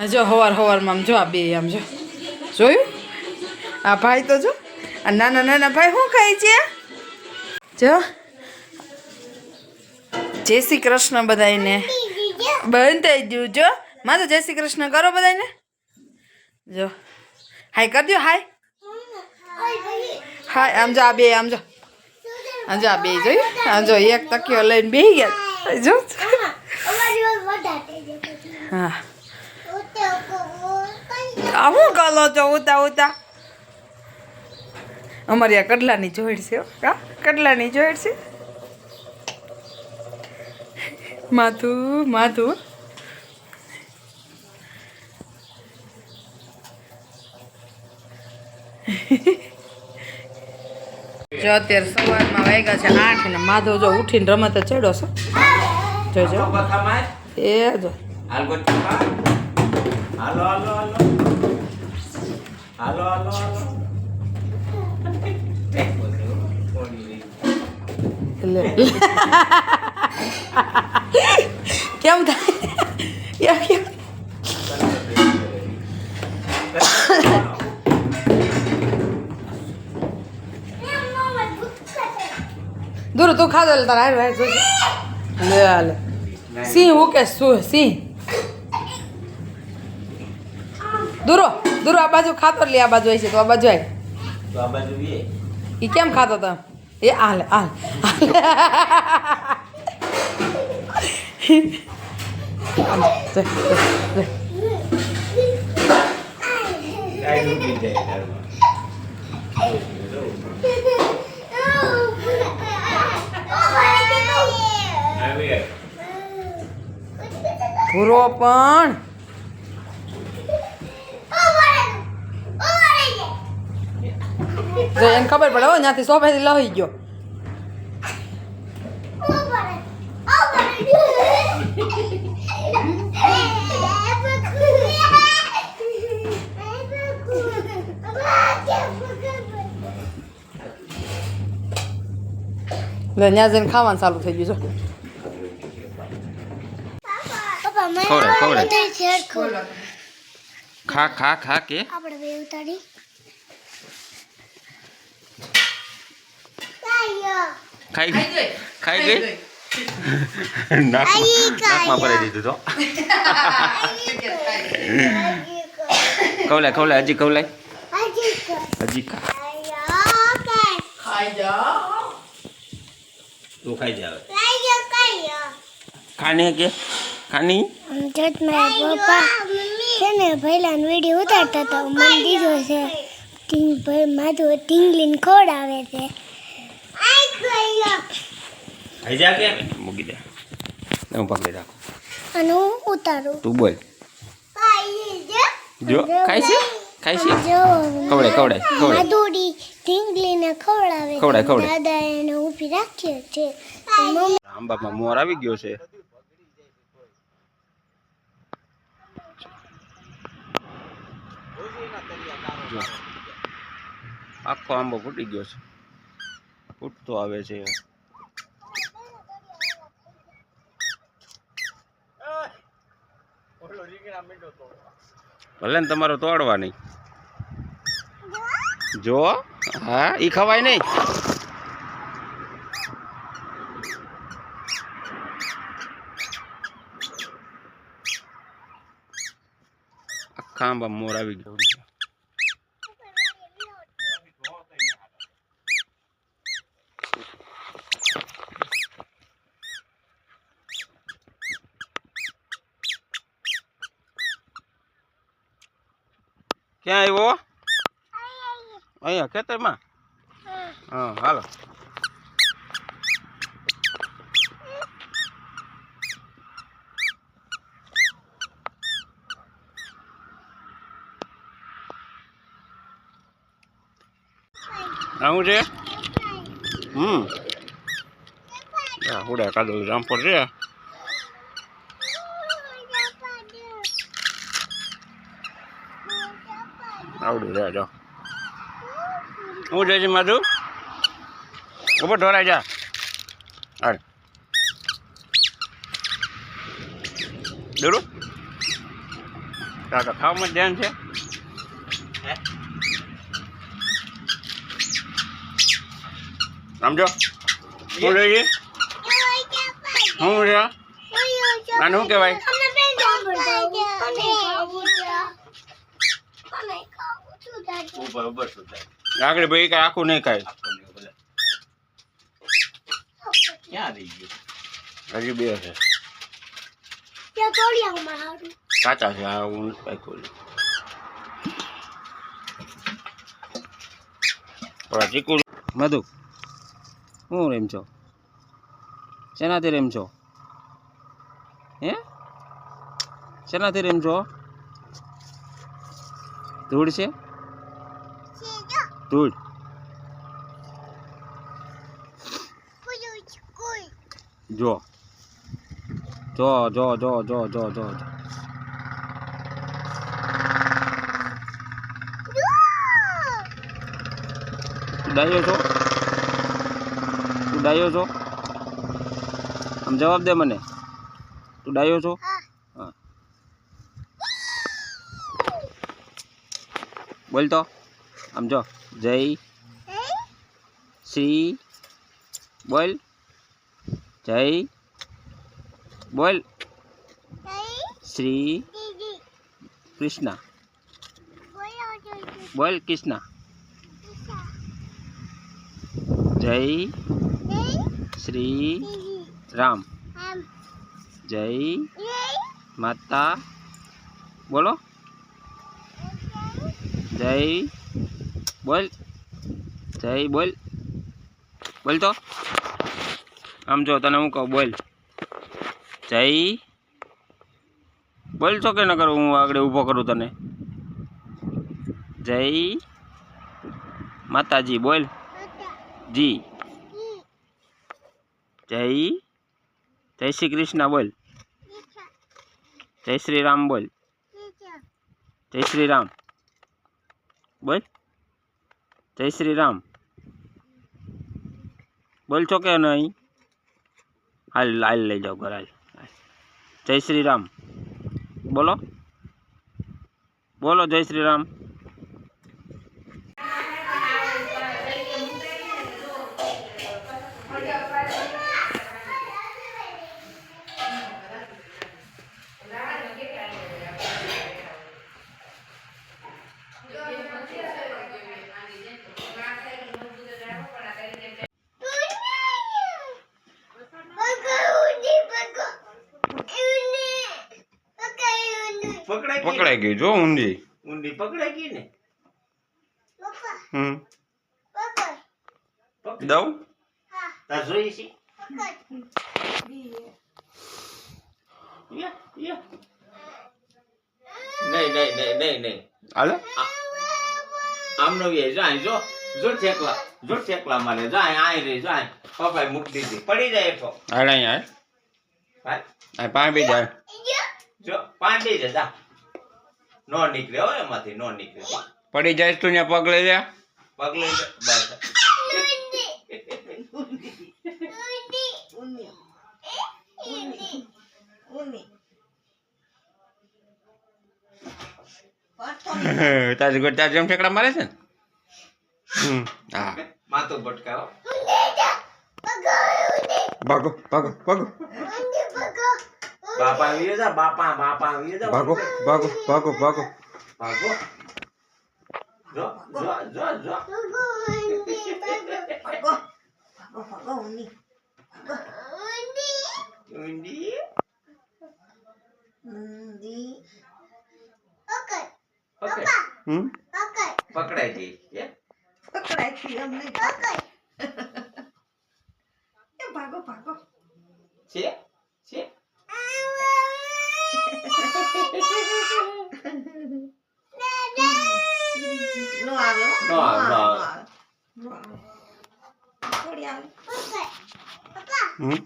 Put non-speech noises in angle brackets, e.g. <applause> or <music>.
જો હવાર હવારમાં આમ જો આ બે આમ જો. જોયું? આ ભાઈ તો જો આ નાના નાના ભાઈ શું ખાય છે? જો. જય શ્રી કૃષ્ણ બધાને બંધ થઈ ગયું જો. માં તો જય શ્રી કૃષ્ણ કરો બધાને જો. હાય કરી દો હાય. હાય આમ જો આ બે આમ જો. આમ જો આ બે જોયું? આમ જો એક તકીઓ લઈને બેસી ગયા. જો. હા. આ શું કરો છો ઉતા ઉતા? અમારી આ કડલાની જોઈડ છે હો. કા કડલાની જોઈડ છે. માથું માથું. જો અત્યારે સવારમાં વાગ્યા છે આઠ ને માધો જો ઉઠીને રમત ચડ્યો છે. જોજો. એ જો. હાલો હાલો હાલો. હાલો હાલો કેમ થાય? દૂર, તું ખાધો લે તારા હાર હાર લે હાલે સિંહ હું કે શું, સિંહ? દૂરો દૂરો આ બાજુ ખાતો લે આ બાજુ આવી છે તો આ બાજુ આવી તો આ બાજુ એ કેમ ખાતો તમે એ હાલ હાલ. <laughs> પૂરો પણ. જો એને ખબર પડે હો ત્યાંથી સોફેથી લઈ ગયો ત્યાં જઈને ખાવાનું ચાલુ થઈ ગયું છે ખવડાય, ખવડાય. ખા ખા ખા કે આપણે બે ઉતારી ખાઈ ગઈ? ખાઈ ગઈ. નાકમાં નાકમાં ભરાઈ દીધું તો. કવલાય કવલાય હજી કવલાય. હજી ખાઈ જાઓ તું ખાઈ જાવ ખાને કે? ખાની? જત મારા પપ્પા. છે ને પહેલાનો વીડિયો ઉતારતા હતા. મને દીધો છે. ટીંગ ભાઈ માધુ ટીંગલીને આવે છે. ખાઈ જા કે? મૂકી દે. હું પકડી રાખું. અને હું ઉતારું. તું બોલ. જો ખાય છે ખાય છે જો ખવડાય, ખવડાય, દોડી માધુડી ટીંગલીને ખવડાવે છે. ખવડાય, ખવડાય. દાદા એને ઊભી રાખ્યો છે. રામ બાપા મોર આવી ગયો છે. આખો આંબો ફૂટી ગયો છે. ફૂટતો આવે છે ભલે ને તમારો તોડવા નહીં. જો, હા, ઈ ખવાય નહીં. આખા આંબા મોર આવી ગયો છે ક્યાં આવ્યો અહીંયા ખેતરમાં હા હાલો આવું છે હમ હુડા કાદો જામફળ છે આવડું રે જો હું જય છે માધુ ઉપર ઢોરાઈ જા હાલ દોડું તાર તો ખાવામાં જ ધ્યાન છે સમજો શું લઈએ શું છે આને શું કહેવાય આગળ ભાઈ કઈ આખું નહીં ખાય. ક્યાં રહી ગયું? હજી બે છે. કાચા છે આ હું. ચીકુ મધુ શું રેમ છો? શેનાથી રેમ છો? હે? શેનાથી રેમ છો? ધૂળ છે? Dur. જો જો જો જો જો જો જો ડાયો છો તું ડાયો છો આમ જવાબ દે મને. તું ડાયો છો? હા. બોલ તો આમ જો. જય શ્રી બોલ. જય બોલ. શ્રી કૃષ્ણ. બોલ કૃષ્ણ. જય શ્રી રામ. જય માતા. બોલો. જય બોલ. જય બોલ. બોલ તો. આમ જો તને હું કહું, બોલ. જય. બોલ છો કે ન કરું, હું આગળ ઊભો કરું તને. જય. માતાજી, બોલ. જી. જય. જય શ્રી કૃષ્ણ, બોલ. જય શ્રી રામ, બોલ. જય શ્રી રામ. બોલ. જય શ્રી રામ બોલ છો કે નહીં? હાલ હાલ લઈ જાઓ ઘર, હાલ. જય શ્રી રામ બોલો. બોલો, જય શ્રી રામ પકડાઈ ગઈ પકડાઈ જો ઊંડી. ઊંડી પકડાઈ ગઈ ને હમ. દઉં? તાર જોઈ છે. યા, યા. નહીં નહીં નહીં નહીં નહીં. હાલે. આમનો વે જાય જો જો ઠેકલા જો ઠેકલા મારે જાય આય રે જાય પપ્પાએ મૂકી દીધી. પડી જાય એઠો હાલ અહીંયા આ પાંચ બી જાય. જો પાંચ દઈ જા. નો નીકળે હો એમાંથી નો નીકળે. પડી જાય તું ત્યાં પગ લઈ લે પગ બસ. <laughs> તારી ગોળ તાર જેમ ઠેકડા મારે છે ને? હા. માથું ભટકાવો ભાગો ભાગો ભાગો. બાપા વીએ જા બાપા બાપા વીએ જા ભાગો ભાગો ભાગો ભાગો. ભાગો. જો જો જો જો. ભાગો ભાગો ઉંડી ઉંડી ઉંડી ઓકે ઓકે હમ? ઓકે પકડાઈ ગઈ કે પકડાઈ ગઈ અમને ઓકે એ ભાગો ભાગો. છે? છે? 爸爸？干嘛？凉。喝水。爸爸。嗯。